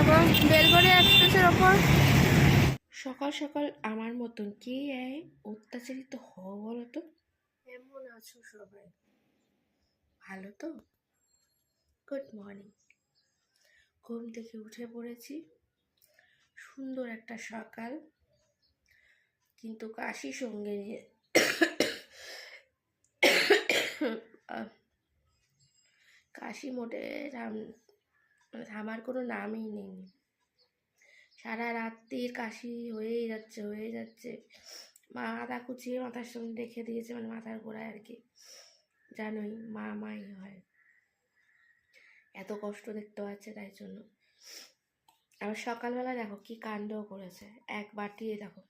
দেখো বেলগড়ি এক্সপ্রেসের ওপর। সকাল সকাল আমার মতন কে এই অত্যাচারিত হও বলো তো? কেমন আছো সবাই? ভালো তো? গুড মর্নিং ঘুম থেকে উঠে পড়েছি। সুন্দর একটা সকাল। কিন্তু কাশি সঙ্গে নিয়ে কাশি মোটে মানে থামার কোনো নামই নেই। সারা রাত্রির কাশি হয়েই যাচ্ছে হয়ে যাচ্ছে। মাথা কুচিয়ে মাথার সঙ্গে রেখে দিয়েছে মানে মাথার গোড়ায় আর কি। জানোই, মা মাই হয়। এত কষ্ট দেখতে পাচ্ছে তাই জন্য। আবার সকালবেলা দেখো কি কাণ্ড করেছে। এক বাটি দেখো,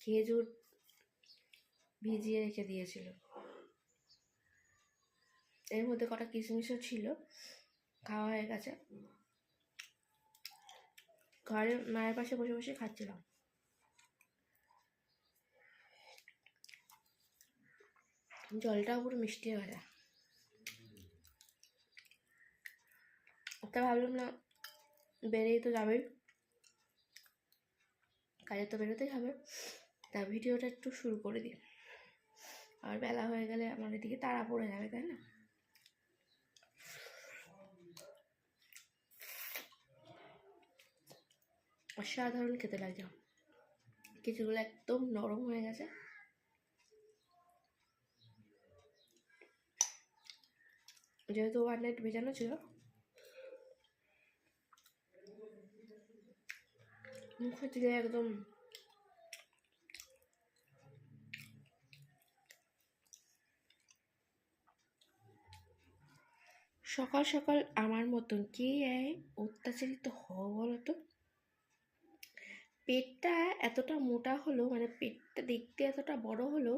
খেজুর ভিজিয়ে রেখে দিয়েছিল। এর মধ্যে কটা কিশমিশও ছিল। খাওয়া হয়ে গেছে। ঘরে মায়ের পাশে বসে বসে খাচ্ছিলাম। জলটাও পুরো মিষ্টি হয়ে গেছে। তা ভাবলাম না বেরিয়ে তো যাবেই। কাজে তো বেরোতেই হবে। তা ভিডিওটা একটু শুরু করে দিই। আর বেলা হয়ে গেলে আমার এদিকে তাড়া পড়ে যাবে, তাই না? অসাধারণ খেতে লাগে। কিছুগুলো একদম নরম হয়ে গেছে। যেহেতু ওয়ান নাইট ভেজানো ছিল। মুখে দিলে একদম সকাল সকাল আমার মতন কে অত্যাচারিত হও বলো তো পেটটা এতটা মোটা হলো মানে পেটটা দেখতে এতটা বড় হলো,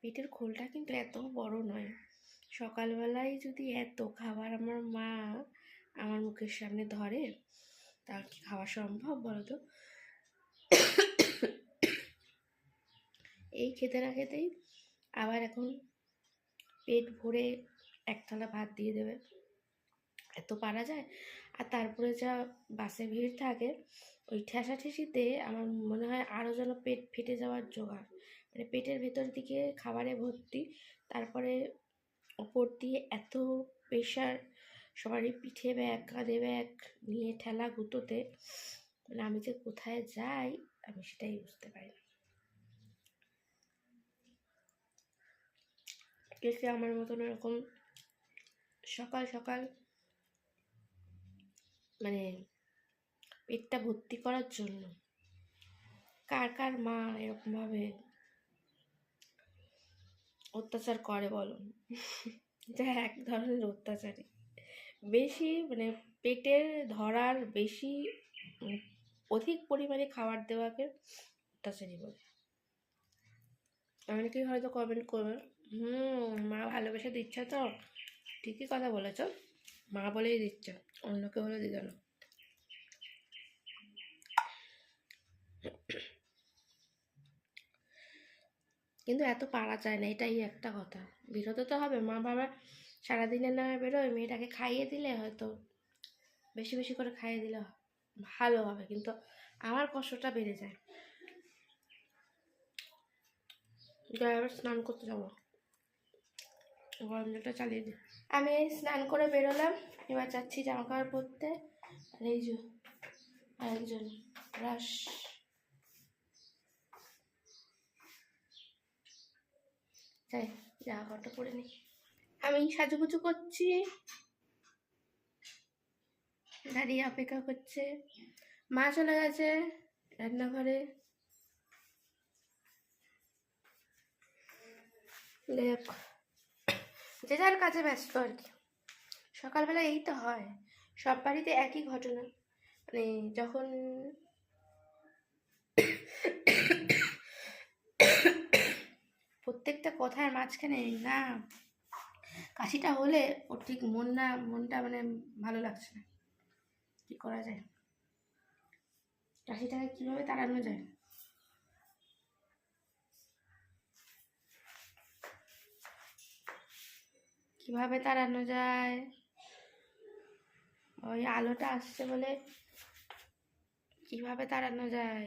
পেটের খোলটা কিন্তু এত বড় নয়। সকালবেলায় যদি এত খাবার আমার মা আমার মুখের সামনে ধরে, তা কি খাওয়া সম্ভব বলো তো এই খেতে না খেতেই আবার এখন পেট ভরে এক থালা ভাত দিয়ে দেবে। এত পারা যায় আর তারপরে যা বাসে ভিড় থাকে, ওই ঠেসাঠেসিতে আমার মনে হয় আরও যেন পেট ফেটে যাওয়ার জোগাড়। মানে পেটের ভেতর দিকে খাবারে ভর্তি, তারপরে ওপর দিয়ে এত প্রেশার সবারই পিঠে ব্যাগ, কাঁধে ব্যাগ নিয়ে ঠেলা গুঁতোতে মানে আমি যে কোথায় যাই, আমি সেটাই বুঝতে পারি না। কে আমার মতন এরকম সকাল সকাল মানে পেটটা ভর্তি করার জন্য কার কার মা এরকমভাবে অত্যাচার করে বলো? এটা এক ধরনের অত্যাচারই। বেশি মানে পেটের ধরার বেশি অধিক পরিমাণে খাবার দেওয়াকে অত্যাচারই বলে। অনেকেই হয়তো কমেন্ট করবে, হুম, মা ভালোবেসে দিচ্ছে তো? ঠিকই কথা বলেছ, মা বলেই দিচ্ছে। অন্য কেউ হলে দিত না। কিন্তু এত পারা যায় না, এটাই একটা কথা। বেরোতে তো হবে, মা বাবা সারাদিনে না বেরোয়, মেয়েটাকে খাইয়ে দিলে হয়তো বেশি বেশি করে খাইয়ে দিলে ভালো হবে, কিন্তু আমার কষ্টটা বেড়ে যায়। আবার স্নান করতে যাব। গরম জলটা চালিয়ে দিই আমি স্নান করে বেরোলাম, এবার যাচ্ছি জামা কাপড় পরতে। আর এই যে আরেকজন রাস যাই জামা কাপড়টা পরে নিই আমি সাজুগুজু করছি। দাঁড়িয়ে অপেক্ষা করছে। মা চলে গেছে রান্নাঘরে। দেখ। যে যার কাজে ব্যস্ত আর কি। সকালবেলা এই তো হয়, সব বাড়িতে একই ঘটনা। মানে যখন প্রত্যেকটা কথার মাঝখানে না কাশিটা হলে ওর ঠিক মন না, মনটা মানে ভালো লাগছে না। কি করা যায়? কাশিটাকে কীভাবে তাড়ানো যায়? কীভাবে তাড়ানো যায়? ওই আলোটা আসছে বলে কীভাবে তাড়ানো যায়?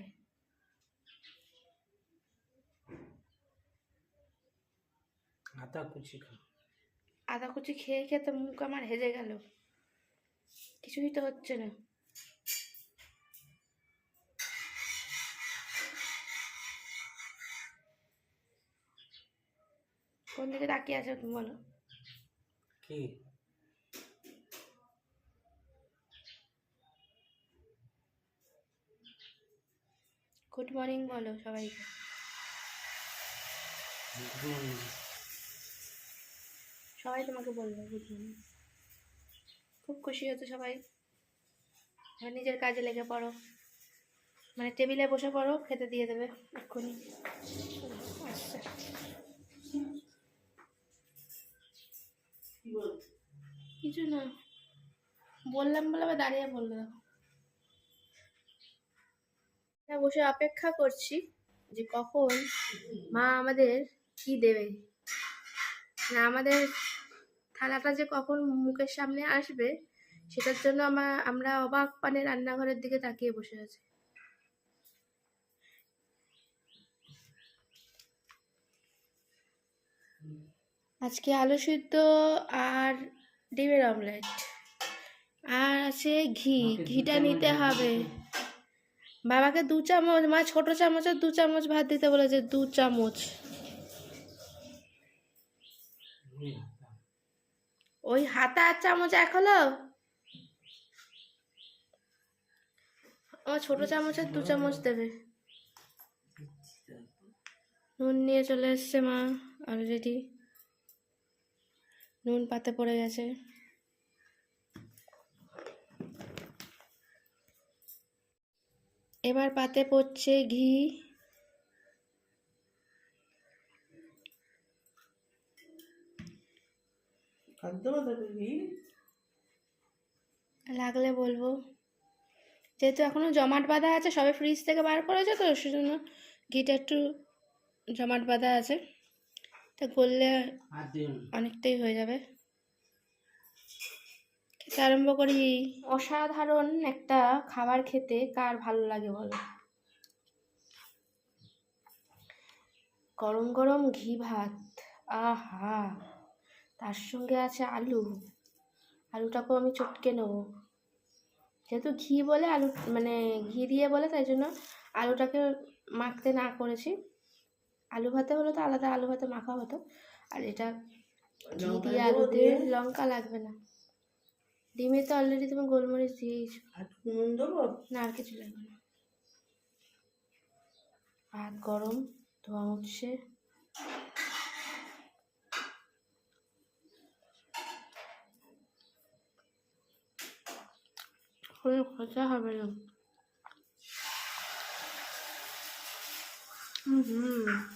আদা কুচি খা। আদা কুচি খেয়ে খেয়ে তো মুখ আমার হেজে গেল। কিছুই তো হচ্ছে না। কোন দিকে তাকিয়ে আছো তুমি বলো। কি? গুড মর্নিং বলো সবাইকে। সবাই তোমাকে বলল গুড মর্নিং খুব খুশি হতো সবাই। নিজের কাজে লেগে পড়ো। মানে টেবিলে বসে পড়ো খেতে দিয়ে দেবে এক্ষুনি। আচ্ছা। কিছু না। বললাম বলে আবার দাঁড়িয়ে বলল দেখো। বসে অপেক্ষা করছি যে কখন মা আমাদের কি দেবে। না আমাদের থালাটা যে কখন মুখের সামনে আসবে, সেটার জন্য আমার আমরা অবাক পানে রান্নাঘরের দিকে তাকিয়ে বসে আছি। আজকে আলু সিদ্ধ আর ডিমের অমলেট। আর আছে ঘি। ঘিটা নিতে হবে। বাবাকে দু চামচ মা ছোট চামচের দু চামচ ভাত দিতে বলেছে দু চামচ। ওই হাতা আর চামচ এক হলো? আমার ছোট চামচের দু চামচ দেবে। নুন নিয়ে চলে এসছে মা অলরেডি নুন পাতে পড়ে গেছে। এবার পাতে পড়ছে ঘি। লাগলে বলব। যেহেতু এখনও জমাট বাঁধা আছে সবে ফ্রিজ থেকে বার করেছে তো সেজন্য ঘিটা একটু জমাট বাঁধা আছে। তা দিন অনেকটাই হয়ে যাবে। খেতে আরম্ভ করি। অসাধারণ একটা খাবার খেতে কার ভালো লাগে বলো? গরম গরম ঘি ভাত। আহা তার সঙ্গে আছে আলু। আলুটাকেও আমি চটকে নেব। যেহেতু ঘি বলে আলু মানে ঘি দিয়ে বলে তাই জন্য আলুটাকে মাখতে না করেছি। আলু ভাতে হলে তো আলাদা আলু ভাতে মাখা হতো। আর এটা ঘি দিয়ে আলু দিয়ে লঙ্কা লাগবে না। ডিমে তো অলরেডি তুমি গোলমরিচ দিয়েছ না আর কিছু লাগবে না। ভাত গরম ধোয়া উঠছে কোনো কথা হবে না। হুম।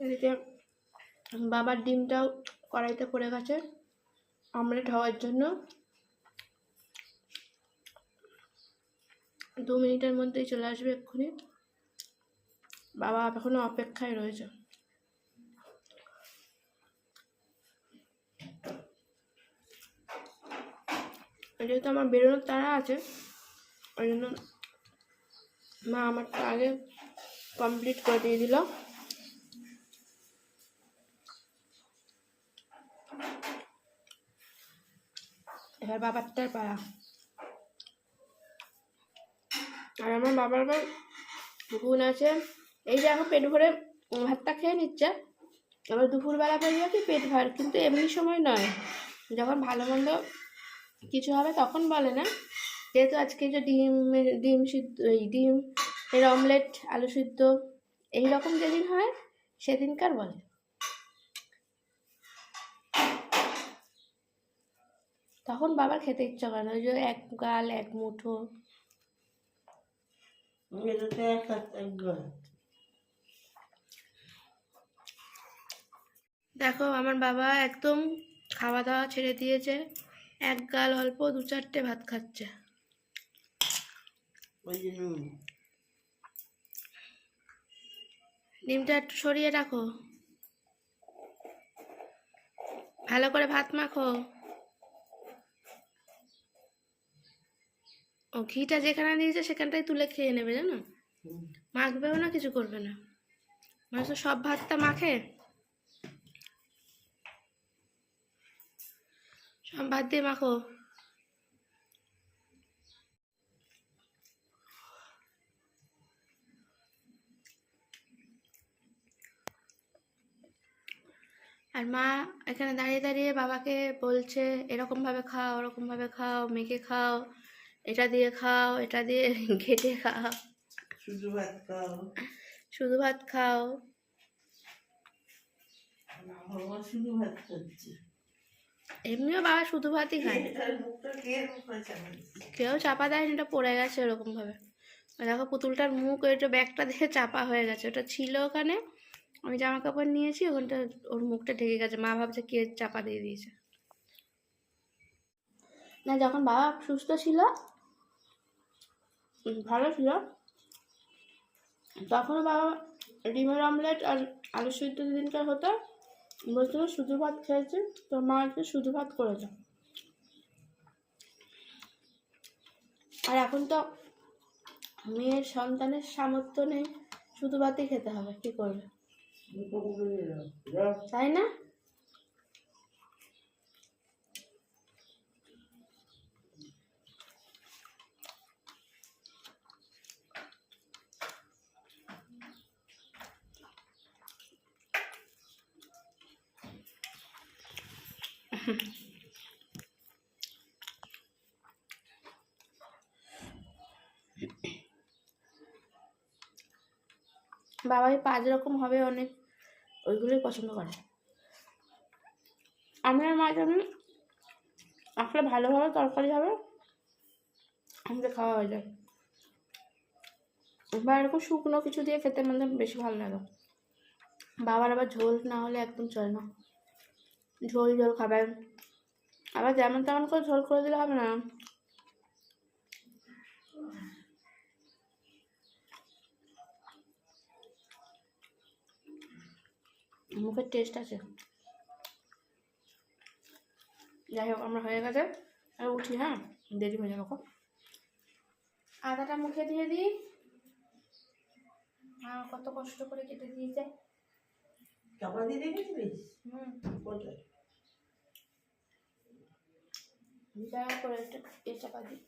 এদিকে বাবার ডিমটাও কড়াইতে পড়ে গেছে অমলেট হওয়ার জন্য। দু মিনিটের মধ্যেই চলে আসবে এক্ষুনি। বাবা এখনও অপেক্ষায় রয়েছে। যেহেতু আমার বেরোনোর তাড়া আছে, ওই জন্য মা আমারটা আগে কমপ্লিট করে দিয়ে দিল। এবার বাবারটার পাড়া। আর আমার বাবার আবার গুণ আছে। এই যে এখন পেট ভরে ভাতটা খেয়ে নিচ্ছে। এবার দুপুরবেলা পড়বে কি পেট ভর, কিন্তু এমনি সময় নয়। যখন ভালো মন্দ কিছু হবে তখন বলে না। যেহেতু আজকে যে ডিম ডিম সিদ্ধ, এই ডিম এর অমলেট, আলু সিদ্ধ এই রকম যেদিন হয় সেদিনকার বলে। তখন বাবার খেতে ইচ্ছা করে না ওই যে এক গাল এক মুঠো। দেখো আমার বাবা একদম খাওয়া দাওয়া ছেড়ে দিয়েছে। এক গাল অল্প দু চারটে ভাত খাচ্ছে। ওই ডিমটা একটু সরিয়ে রাখো। ভালো করে ভাত মাখো। ও ঘিটা যেখানে দিয়েছে সেখানটাই তুলে খেয়ে নেবে জানো? মাখবেও না কিছু করবে না। মানুষ সব ভাতটা মাখে? সব ভাত দিয়ে মাখো। আর মা এখানে দাঁড়িয়ে দাঁড়িয়ে বাবাকে বলছে এরকমভাবে খাও ওরকমভাবে খাও মেখে খাও। এটা দিয়ে খাও এটা দিয়ে ঘেটে খাও। শুধু ভাত খাও। শুধু ভাত খাও। শুধু ভাত খাচ্ছে। এমনিও বাবা শুধু ভাতই খায়। কেউ চাপা দেয়নি এটা পড়ে গেছে এরকম ভাবে দেখো পুতুলটার মুখ ওইটা ব্যাগটা দেখে চাপা হয়ে গেছে। ওটা ছিল ওখানে। আমি জামা কাপড় নিয়েছি ওখানটা ওর মুখটা ঢেকে গেছে। মা ভাবছে কে চাপা দিয়ে দিয়েছে। না যখন বাবা সুস্থ ছিল ভালো ছিল। তখনও বাবা ডিমের অমলেট আর আলু সিদ্ধ দিনকার হতো, বলছিল শুধু ভাত খেয়েছে, তো মা আজকে শুধু ভাত করেছে। আর এখন তো মেয়ের সন্তানের সামর্থ্য নেই, শুধু ভাতই খেতে হবে, কি করবে? তাই না? বাবাই পাঁচ রকম হবে অনেক, ওইগুলোই পছন্দ করে। আমি আর মা জানি আসলে ভালোভাবে তরকারি হবে, আমাদের খাওয়া হয়ে যায় বা এরকম শুকনো কিছু দিয়ে খেতে মানে বেশি ভালো লাগে। বাবার আবার ঝোল না হলে একদম চলে না। ঝোল ঝোল খাবে আবার যেমন তেমন করে ঝোল করে দিলে হবে না। মুখের টেস্ট আছে। যাই হোক আমরা হয়ে গেছে। আর উঠি হ্যাঁ? দেরি হয়ে যাবে আদাটা মুখে দিয়ে দিই। কত কষ্ট করে কেটে দিয়েছে। চাপা দিয়ে হুম। কোথায় করে একটু চাপা দিই।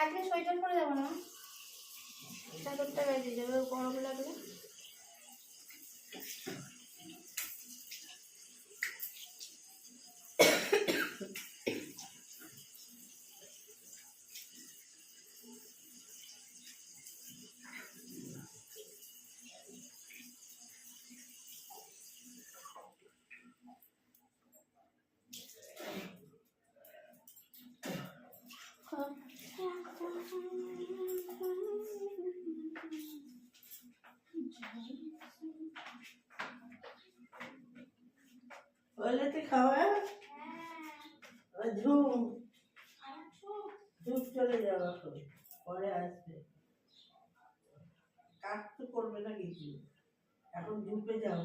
আজকে সোয়েটার পরে যাব না। চাদরটা গায়ে দিয়ে যাবে গরম লাগলে। খাওয়া? ওই ঝুম। ঝুম চলে যাওয়া পরে আসবে। কাজ তো করবে না কিছু। এখন ঝুপে যাও।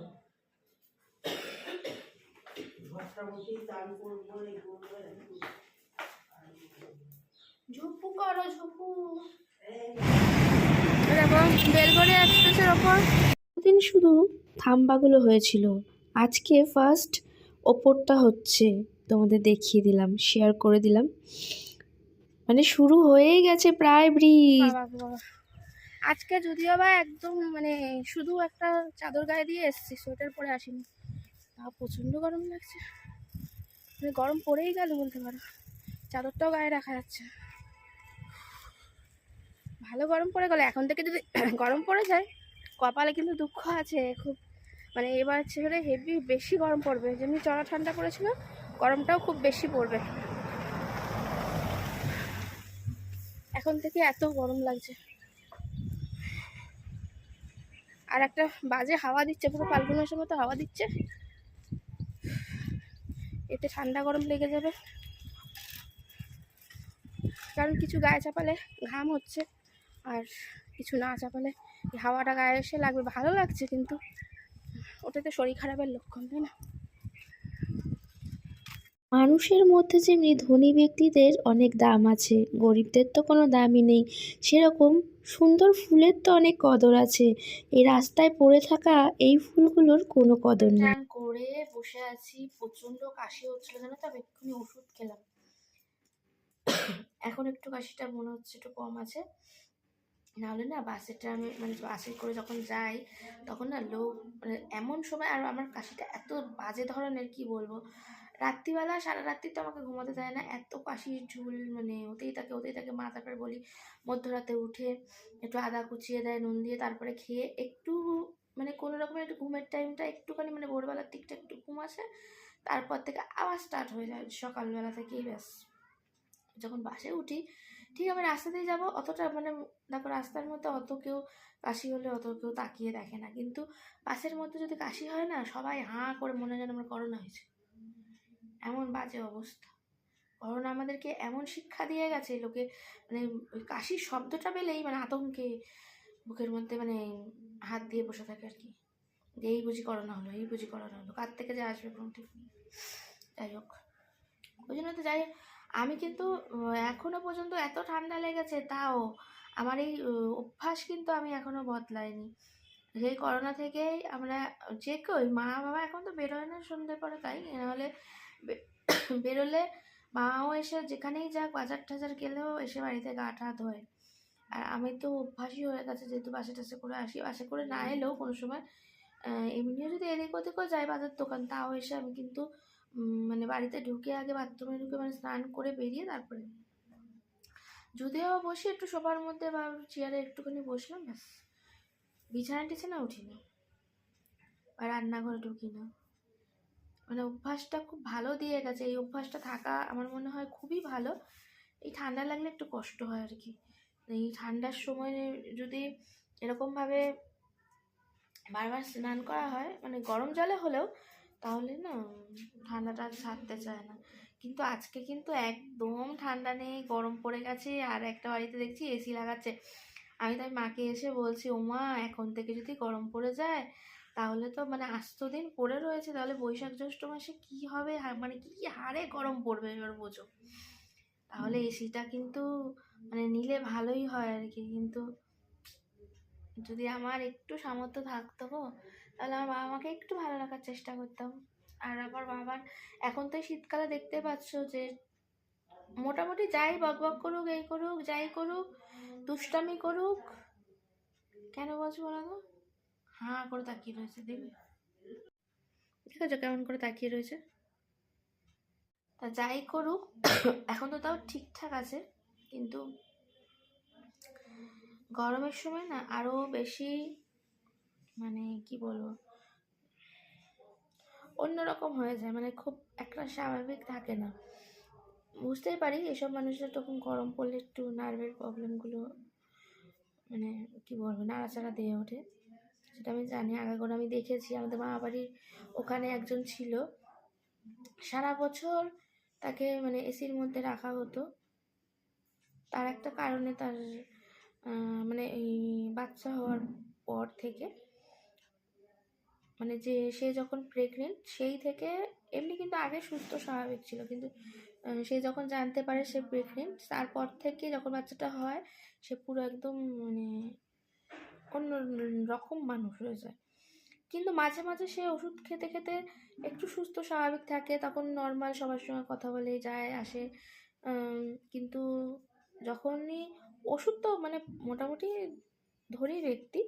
ঘরটা বসেই চান করব এই করব ঝুপু করো ঝুপু। দেখো বেলগড়ি এক্সপ্রেসের ওপর। দিন শুধু থাম্বাগুলো হয়েছিল। আজকে ফার্স্ট ওপরটা হচ্ছে, তোমাদের দেখিয়ে দিলাম শেয়ার করে দিলাম। মানে শুরু হয়েই গেছে প্রায় ব্রিজ। আজকে যদিও বা একদম মানে শুধু একটা চাদর গায়ে দিয়ে এসছি, সোয়েটার পরে আসিনি। তাও প্রচণ্ড গরম লাগছে। মানে গরম পড়েই গেল বলতে পারো। চাদরটাও গায়ে রাখা যাচ্ছে ভালো গরম পড়ে গেল। এখন থেকে যদি গরম পড়ে যায়, কপালে কিন্তু দুঃখ আছে, খুব মানে এবার ছেড়ে হেভি বেশি গরম পড়বে। যেমনি চড়া ঠান্ডা পড়েছিল গরমটাও খুব বেশি পড়বে। এখন থেকে এত গরম লাগছে। আর একটা বাজে হাওয়া দিচ্ছে, পুরো ফাল্গুন মাসের মতো হাওয়া দিচ্ছে। এতে ঠান্ডা গরম লেগে যাবে। কারণ কিছু গায়ে চাপালে ঘাম হচ্ছে, আর কিছু না চাপালে হাওয়াটা গায়ে এসে লাগবে। ভালো লাগছে কিন্তু। ওটাতে শরীর খারাপের লক্ষণ তাই না? মানুষের মধ্যে যেমনি ধনী ব্যক্তিদের অনেক দাম আছে গরিবদের তো কোনো দামই নেই। সেরকম সুন্দর ফুলের তো অনেক কদর আছে। এই রাস্তায় পড়ে থাকা এই ফুলগুলোর কোনো কদর নেই। করে বসে আছি প্রচণ্ড কাশি হচ্ছিল জানো তো আমি এক্ষুনি ওষুধ খেলাম। এখন একটু কাশিটা মনে হচ্ছে একটু কম আছে। নাহলে না বাসে ট্রামে মানে বাসে করে যখন যাই, তখন না লোক মানে এমন সময়, আর আমার কাশিটা এত বাজে ধরনের, কি বলব? রাত্রিবেলা, সারা রাত্রি তো আমাকে ঘুমাতে দেয় না, এত কাশির ঝুল মানে হতেই থাকে হতেই থাকে মা তারপরে বলি। মধ্যরাতে উঠে একটু আদা কুচিয়ে দেয়, নুন দিয়ে, তারপরে খেয়ে একটু মানে কোনো রকমের একটু ঘুমের টাইমটা একটুখানি মানে ভোরবেলার দিকটা একটু ঘুম আসে তারপর থেকে আবার স্টার্ট হয়ে যায়, সকালবেলা থেকেই ব্যাস। যখন বাসে উঠি ঠিক আমি রাস্তা দিয়ে যাব, অতটা মানে দেখো রাস্তার মধ্যে অত কেউ কাশি হলে অত কেউ তাকিয়ে দেখে না। কিন্তু বাসের মধ্যে যদি কাশি হয় না, সবাই হাঁ করে মনে হয় যেন আমার করোনা হয়েছে। এমন বাজে অবস্থা। করোনা আমাদেরকে এমন শিক্ষা দিয়ে গেছে, লোকে মানে কাশির শব্দটা পেলেই মানে আতঙ্কে বুকের মধ্যে মানে হাত দিয়ে বসে থাকে আর কি। যে এই বুঝি করোনা হলো, এই বুঝি করোনা হলো, কার থেকে যে আসবে কোনো ঠিক নেই। যাই হোক, ওই জন্য তো যাই আমি কিন্তু আহ, এখনও পর্যন্ত এত ঠান্ডা লেগেছে তাও। আমার এই অভ্যাস কিন্তু আমি এখনও বদলাইনি। সেই করোনা থেকেই আমরা যে কেউ মা বাবা এখন তো বেরোয় না সন্ধ্যে পরে তাই নাহলে বেরোলে মাও এসে যেখানেই যাক বাজার টাজার গেলেও এসে বাড়িতে গা টা ধোয়। আর আমি তো অভ্যাসই হয়ে গেছে যেহেতু বাসে টাসে করে আসি বাসে করে না এলেও কোনো সময় এমনিও যদি এদিক ওদিকও যাই বাজার দোকান তাও এসে আমি কিন্তু মানে বাড়িতে ঢুকে আগে বাথরুমে ঢুকে মানে স্নান করে বেরিয়ে তারপরে যদিও বসি একটু সোফার মধ্যে বা চেয়ারে একটুখানি বসলাম, ব্যাস। বিছানা টিছানা উঠি না আর রান্নাঘরে ঢুকি না। মানে অভ্যাসটা খুব ভালো দিয়ে গেছে। এই অভ্যাসটা থাকা আমার মনে হয় খুবই ভালো। এই ঠান্ডা লাগলে একটু কষ্ট হয় আর কি। এই ঠান্ডার সময় যদি এরকমভাবে বারবার স্নান করা হয় মানে গরম জলে হলেও তাহলে না ঠান্ডাটা আর ছাড়তে চায় না। কিন্তু আজকে কিন্তু একদম ঠান্ডা নেই গরম পড়ে গেছে আর একটা বাড়িতে দেখছি এসি লাগাচ্ছে। আমি তাই মাকে এসে বলছি ওমা এখন থেকে যদি গরম পড়ে যায় তাহলে তো মানে আস্ত দিন পড়ে রয়েছে তাহলে বৈশাখ জ্যৈষ্ঠ মাসে কি হবে? মানে কি হারে গরম পড়বে এবার বোঝো? তাহলে এসিটা কিন্তু মানে নিলে ভালোই হয় আর কি। কিন্তু যদি আমার একটু সামর্থ্য থাকতো গো তাহলে আমার বাবা মাকে একটু ভালো রাখার চেষ্টা করতাম। আর আমার বাবার এখন তো শীতকালে দেখতে পাচ্ছ যে মোটামুটি যাই বক বক করুক এই করুক যাই করুক দুষ্টামি করুক কেন বলছো বলো তো? হাঁ করে তাকিয়ে রয়েছে দেখবে। ঠিক আছে কেমন করে তাকিয়ে রয়েছে? তা যাই করুক এখন তো তাও ঠিকঠাক আছে কিন্তু গরমের সময় না আরও বেশি মানে কি বলব? অন্যরকম হয়ে যায় মানে খুব একটা স্বাভাবিক থাকে না। বুঝতেই পারি এসব মানুষের তখন গরম পড়লে একটু নার্ভের প্রবলেমগুলো মানে কি বলব, নাড়াচাড়া দিয়ে ওঠে। সেটা আমি জানি, আগে করে আমি দেখেছি। আমাদের মা বাড়ির ওখানে একজন ছিল। সারা বছর তাকে মানে এসির মধ্যে রাখা হতো। তার একটা কারণে তার মানে এই বাচ্চা হওয়ার পর থেকে মানে যে সে যখন প্রেগনেন্ট সেই থেকে এমনি কিন্তু আগে সুস্থ স্বাভাবিক ছিল। কিন্তু সে যখন জানতে পারে সে প্রেগনেন্ট তারপর থেকে যখন বাচ্চাটা হয়, সে পুরো একদম মানে অন্য রকম মানুষ হয়ে যায়। কিন্তু মাঝে মাঝে সে ওষুধ খেতে খেতে একটু সুস্থ স্বাভাবিক থাকে। তখন নর্মাল সবার সঙ্গে কথা বলে, যায়, আসে। কিন্তু যখনই ওষুধ তো মানে মোটামুটি ধরি ব্যক্তি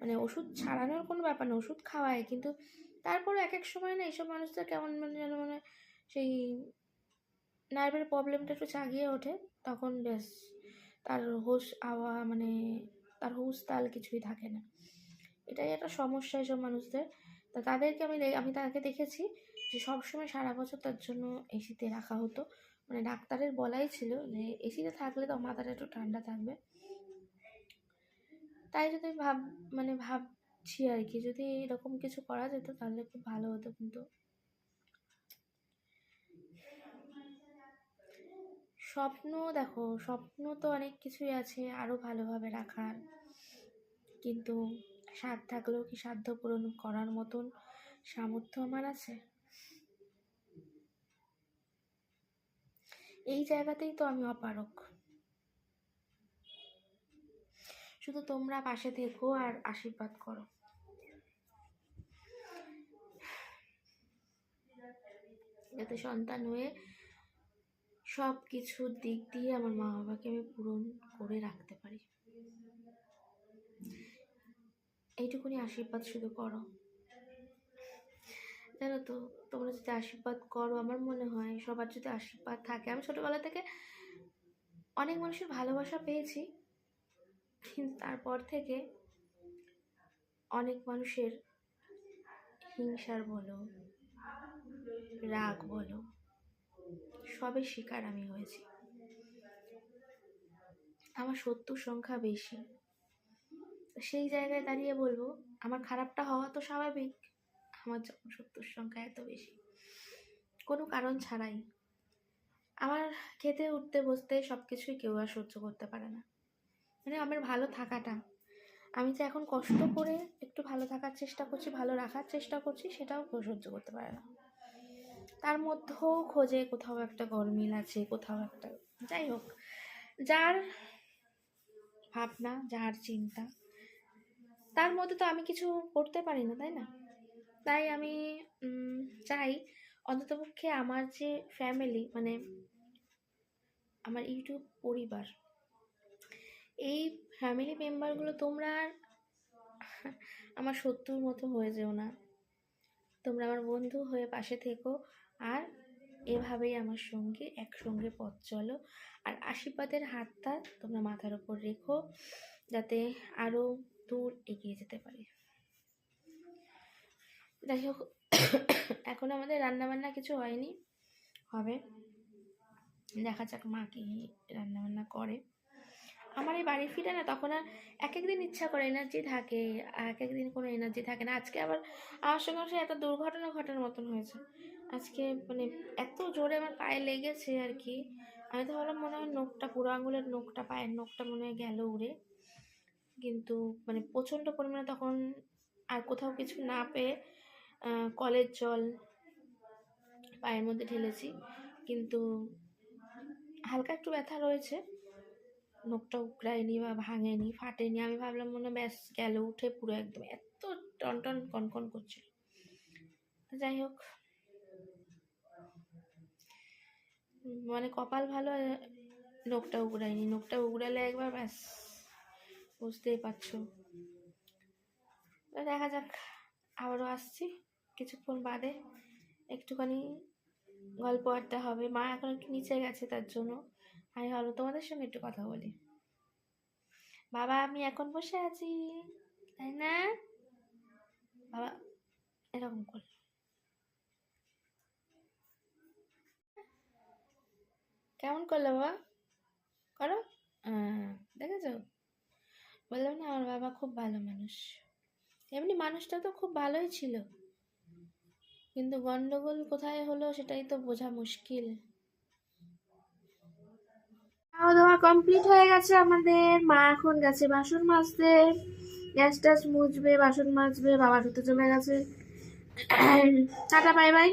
মানে ওষুধ ছাড়ানোর কোনো ব্যাপার না ওষুধ খাওয়ায়। কিন্তু তারপরে এক এক সময় না এইসব মানুষদের কেমন মানে যেন মানে সেই নার্ভের প্রবলেমটা একটু জাগিয়ে ওঠে তখন বেশ তার হুঁশ আওয়া মানে তার হুঁশ তাল কিছুই থাকে না। এটাই একটা সমস্যা এইসব মানুষদের। তা তাদেরকে আমি আমি তাকে দেখেছি যে সবসময় সারা বছর তার জন্য এসিতে রাখা হতো। মানে ডাক্তারের বলাই ছিল যে এসিতে থাকলে তো মাথাটা একটু ঠান্ডা থাকবে। তাই যদি ভাব মানে ভাবছি আর কি, যদি এরকম কিছু করা যেত তাহলে খুব ভালো হতো কিন্তু। স্বপ্ন দেখো, স্বপ্ন তো অনেক কিছুই আছে আরও ভালোভাবে রাখার। কিন্তু সাধ্য থাকলেও কি সাধ্য পূরণ করার মতন সামর্থ্য আমার আছে? এই জায়গাতেই তো আমি অপারক শুধু তোমরা পাশে থেকো আর আশীর্বাদ করো। যাতে সন্তান হয়ে সব কিছুর দিক দিয়ে আমার মা বাবাকে আমি পূরণ করে রাখতে পারি। এইটুকুনি আশীর্বাদ শুধু করো। জানো তো, তোমরা যদি আশীর্বাদ করো, আমার মনে হয় সবার যদি আশীর্বাদ থাকে। আমি ছোটোবেলা থেকে অনেক মানুষের ভালোবাসা পেয়েছি। কিন্তু তারপর থেকে অনেক মানুষের হিংসার বলো, রাগ বলো সবের শিকার আমি হয়েছি। আমার শত্রুর সংখ্যা বেশি। সেই জায়গায় দাঁড়িয়ে বলব, আমার খারাপটা হওয়া তো স্বাভাবিক, আমার যখন শত্রুর সংখ্যা এত বেশি। কোনো কারণ ছাড়াই। আমার খেতে, উঠতে, বসতে সব কিছুই কেউ আর সহ্য করতে পারে না। মানে আমার ভালো থাকাটা। আমি যে এখন কষ্ট করে একটু ভালো থাকার চেষ্টা করছি, ভালো রাখার চেষ্টা করছি, সেটাও কেউ সহ্য করতে পারে না। তার মধ্যেও খোঁজে কোথাও একটা গরমিল আছে, কোথাও একটা, যাই হোক। যার ভাবনা, যার চিন্তা, তার মধ্যে তো আমি কিছু করতে পারি না, তাই না? তাই আমি চাই অন্ততপক্ষে আমার যে ফ্যামিলি মানে আমার ইউটিউব পরিবার এই ফ্যামিলি মেম্বারগুলো তোমরা আর আমার শত্রুর মতো হয়ে যেও না। তোমরা আমার বন্ধু হয়ে পাশে থেকো আর এভাবেই আমার সঙ্গে একসঙ্গে পথ চলো। আর আশীর্বাদের হাতটা তোমরা মাথার ওপর রেখো যাতে আরও দূর এগিয়ে যেতে পারি। যাই হোক, এখন আমাদের রান্নাবান্না কিছু হয়নি। হবে। দেখা যাক মা কি রান্নাবান্না করে। আমার এই বাড়ি ফিরে না তখন আর এক একদিন ইচ্ছা করে এনার্জি থাকে এক একদিন কোনো এনার্জি থাকে না। আজকে আবার আমার সঙ্গে সে একটা দুর্ঘটনা ঘটার মতন হয়েছে। আজকে মানে এত জোরে আমার পায়ে লেগেছে আর কি। আমি তো ভাবলাম মনে হয় নখটা, পুরো আঙুলের নখটা, পায়ের নখটা মনে হয় গেল উড়ে। কিন্তু মানে প্রচণ্ড পরিমাণে তখন আর কোথাও কিছু না পেয়ে কলের জল পায়ের মধ্যে ঢেলেছি। কিন্তু হালকা একটু ব্যথা রয়েছে। নখটা উকড়ায়নি বা ভাঙেনি, ফাটেনি। আমি ভাবলাম মনে ব্যাস গেল উঠে পুরো একদম এত টন টন কনকন করছিল। যাই হোক। মানে কপাল ভালো নখটা উগড়ায়নি নখটা উগড়ালে একবার ব্যাস, বুঝতেই পারছ। দেখা যাক, আবারও আসছি কিছুক্ষণ বাদে। একটুখানি গল্প আড্ডা হবে। মা এখন একটু নিচে গেছে তার জন্য। আমি ভালো তোমাদের সঙ্গে একটু কথা বলি। বাবা, আমি এখন বসে আছি, তাই না? বাবা, এরকম কর। কেমন করল বাবা? করো। দেখেছ? বললাম না, আমার বাবা খুব ভালো মানুষ। এমনি মানুষটা তো খুব ভালোই ছিল। কিন্তু গন্ডগোল কোথায় হলো, সেটাই তো বোঝা মুশকিল। খাওয়া দাওয়া কমপ্লিট হয়ে গেছে আমাদের। মা এখন গেছে বাসন মাজতে। গ্যাস ট্যাস মুছবে, বাসন মাজবে, বাবা শুতে চলে গেছে। টাটা বাই বাই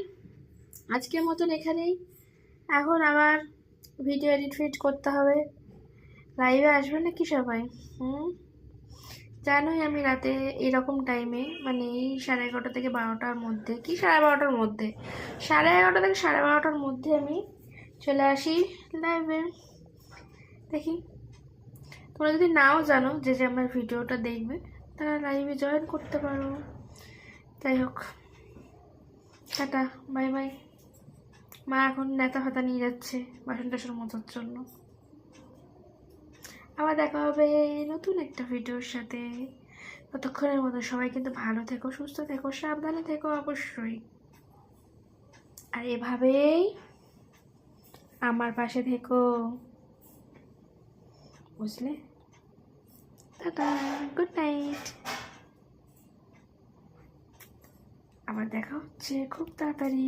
আজকের মতন এখানেই। এখন আবার ভিডিও এডিট ফিট করতে হবে। লাইভে আসবে না নাকি সবাই? হুম? জানোই আমি রাতে এরকম টাইমে মানে এই সাড়ে এগারোটা থেকে বারোটার মধ্যে, কি সাড়ে বারোটার মধ্যে? সাড়ে এগারোটা থেকে সাড়ে বারোটার মধ্যে আমি চলে আসি লাইভে দেখি। তোমরা যদি নাও জানো যে যে আমার ভিডিওটা দেখবে, তারা লাইভে জয়েন করতে পারো। যাই হোক, টাটা বাই বাই মা এখন নেতা ফাতা নিয়ে যাচ্ছে বাসন টাসন মজার জন্য। আবার দেখা হবে নতুন একটা ভিডিওর সাথে। ততক্ষণের মতো সবাই কিন্তু ভালো থেকো, সুস্থ থেকো, সাবধানে থেকো অবশ্যই। আর এভাবেই আমার পাশে থেকো। বুঝলে টাটা গুড নাইট আবার দেখা হচ্ছে খুব তাড়াতাড়ি।